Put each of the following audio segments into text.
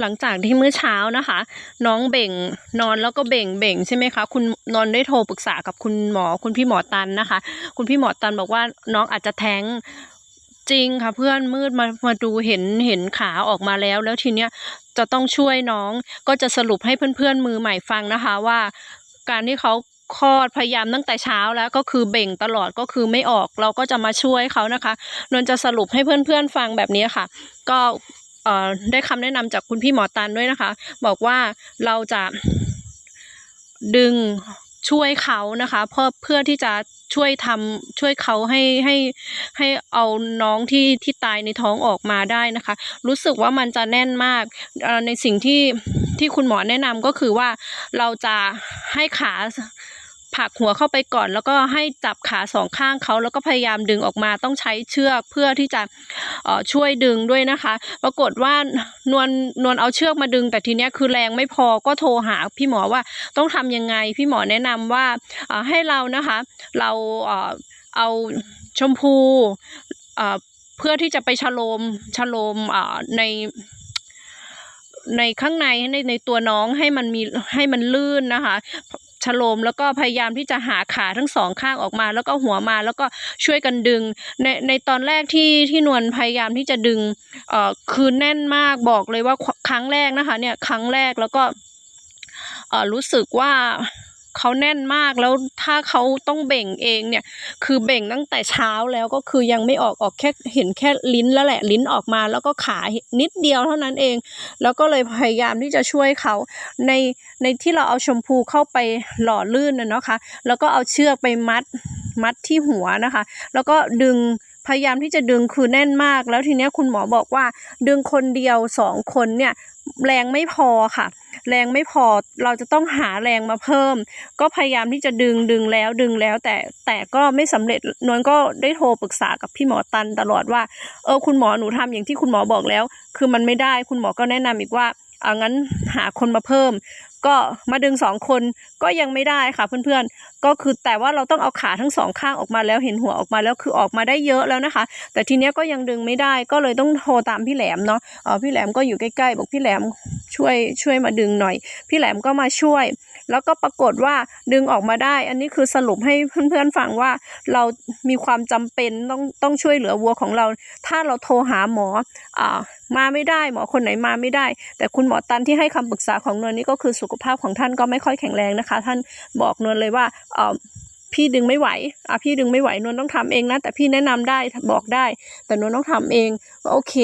หลังจากที่เมื่อเช้านะคะ น้องเบ่งนอนแล้วก็เบ่งเบ่งใช่ไหมคะ คุณนอนได้โทรปรึกษากับคุณหมอคุณพี่หมอตันนะคะ คุณพี่หมอตันบอกว่าน้องอาจจะแท้งจริงค่ะเพื่อนมืดมามาดูเห็นเห็นขาออกมาแล้ว แล้วทีเนี้ยจะต้องช่วยน้องก็จะสรุปให้เพื่อนๆมือใหม่ฟังนะคะว่า การที่เขาคลอดพยายามตั้งแต่เช้าแล้วก็คือเบ่งตลอดก็คือไม่ออกเราก็จะมาช่วยเขานะคะนนจะสรุปให้เพื่อนๆฟังแบบนี้ค่ะ ก็ ได้คำแนะนำจากคุณพี่หมอตันด้วยนะคะ บอกว่าเราจะดึงช่วยเขานะคะเพื่อเพื่อที่จะช่วยทำช่วยเขาให้ให้ให้เอาน้องที่ที่ตายในท้องออกมาได้นะคะ รู้สึกว่ามันจะแน่นมากในสิ่งที่ที่คุณหมอแนะนำก็คือว่าเราจะให้ขา ผลักหัวเข้าไปก่อน แล้วก็ให้จับขาสองข้างเขาแล้วก็พยายามดึงออกมาต้องใช้เชือกเพื่อที่จะช่วยดึงด้วยนะคะ ปรากฏว่านวลนวลเอาเชือกมาดึง แต่ทีเนี้ยคือแรงไม่พอก็โทรหาพี่หมอว่าต้องทำยังไงพี่หมอแนะนำว่าให้เรานะคะเราเอาชมพูเพื่อที่จะไปฉโลมฉโลมในในข้างในในในตัวน้องให้มันมีให้มันลื่นนะคะ ฉโลมแล้วก็พยายามที่จะหาขาทั้งสองข้างออกมา แล้วก็หัวมาแล้วก็ช่วยกันดึง ในในตอนแรกที่ที่นวลพยายามที่จะดึงเอ่อคือแน่นมากบอกเลยว่าครั้งแรกนะคะเนี่ยครั้งแรกแล้วก็เอ่อรู้สึกว่า เขาแน่นมากแล้วถ้าเขาต้องเบ่งเองเนี่ย คือเบ่งตั้งแต่เช้าแล้วก็คือยังไม่ออกออกแค่เห็นแค่ลิ้นแล้วแหละลิ้นออกมา แล้วก็ขานิดเดียวเท่านั้นเอง แล้วก็เลยพยายามที่จะช่วยเขาในในที่เราเอาชมพูเข้าไปหล่อลื่นนะเนาะคะแล้วก็เอาเชือกไปมัดมัดที่หัวนะคะ แล้วก็ดึงพยายามที่จะดึงคือแน่นมาก แล้วทีเนี้ยคุณหมอบอกว่า ดึงคนเดียวสองคนเนี่ยแรงไม่พอค่ะ แรงไม่พอเราจะต้องหาแรงมาเพิ่ม ก็พยายามที่จะดึงดึงแล้วดึงแล้ว แต่แต่ก็ไม่สำเร็จนวลก็ได้โทรปรึกษากับพี่หมอตันตลอดว่าเออคุณหมอหนูทำอย่างที่คุณหมอบอกแล้ว คือมันไม่ได้คุณหมอก็แนะนำอีกว่าเอางั้นหาคนมาเพิ่ม ก็มาดึงสองคนก็ยังไม่ได้ค่ะเพื่อนๆ ก็คือแต่ว่าเราต้องเอาขาทั้งสองข้างออกมาแล้วเห็นหัวออกมาแล้วคือออกมาได้เยอะแล้วนะคะ แต่ทีเนี้ยก็ยังดึงไม่ได้ก็เลยต้องโทรตามพี่แหลมเนาะเออพี่แหลมก็อยู่ใกล้ๆบอกพี่แหลม ช่วยช่วยมาดึงหน่อย พี่แหลมก็มาช่วย แล้วก็ปรากฏว่าดึงออกมาได้ อันนี้คือสรุปให้เพื่อนๆฟังว่าเรามีความจำเป็นต้องต้องช่วยเหลือวัวของเรา ถ้าเราโทรหาหมออ่ามาไม่ได้หมอคนไหนมาไม่ได้ แต่คุณหมอตันที่ให้คำปรึกษาของนวลนี่ก็คือสุขภาพของท่านก็ไม่ค่อยแข็งแรงนะคะ ท่านบอกนวลเลยว่าเอ่อพี่ดึงไม่ไหว อะพี่ดึงไม่ไหวนวลต้องทำเองนะ แต่พี่แนะนำได้บอกได้ แต่นวลต้องทำเองก็โอเค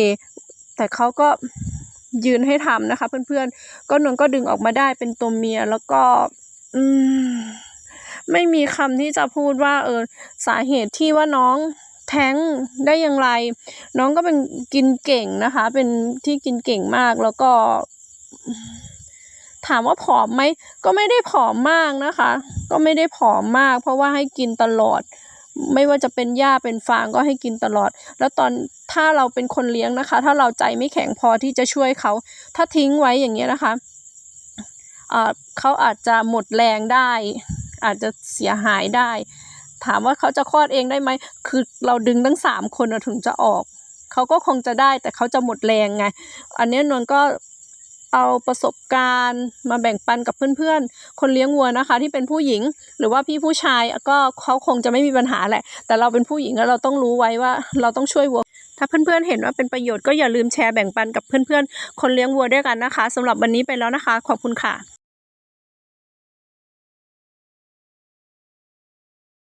แต่เขาก็ ยืนให้ทำนะคะ เพื่อนๆ ก็นวลก็ดึงออกมาได้เป็นตัวเมียแล้วก็อืมไม่มีคำที่จะพูดว่าเออสาเหตุที่ว่าน้องแท้งได้อย่างไร น้องก็เป็นกินเก่งนะคะ เป็นที่กินเก่งมากแล้วก็ ถามว่าผอมไหมก็ไม่ได้ผอมมากนะคะ ก็ไม่ได้ผอมมาก เพราะว่าให้กินตลอด ไม่ว่าจะเป็นหญ้าเป็นฟางก็ให้กินตลอด แล้วตอน ถ้าเราเป็นคนเลี้ยงนะคะ ถ้าเราใจไม่แข็งพอที่จะช่วยเขา ถ้าทิ้งไว้อย่างเงี้ยนะคะเขาอาจจะหมดแรงได้ อาจจะเสียหายได้ ถามว่าเขาจะคลอดเองได้ไหม คือเราดึงทั้งสามคนถึงจะออก เขาก็คงจะได้แต่เขาจะหมดแรงไง อันนี้นวลก็ เอาประสบการณ์ มาแบ่งปันกับเพื่อนๆ คนเลี้ยงวัวนะคะ ที่เป็นผู้หญิง หรือว่าพี่ผู้ชายก็เขาคงจะไม่มีปัญหาแหละ แต่เราเป็นผู้หญิงแล้วเราต้องรู้ไว้ว่าเราต้องช่วยวัว ถ้าเพื่อนๆเห็นว่าเป็นประโยชน์ก็อย่าลืมแชร์แบ่งปันกับเพื่อนๆ คนเลี้ยงวัวด้วยกันนะคะสำหรับวันนี้ไปแล้วนะคะ ขอบคุณค่ะ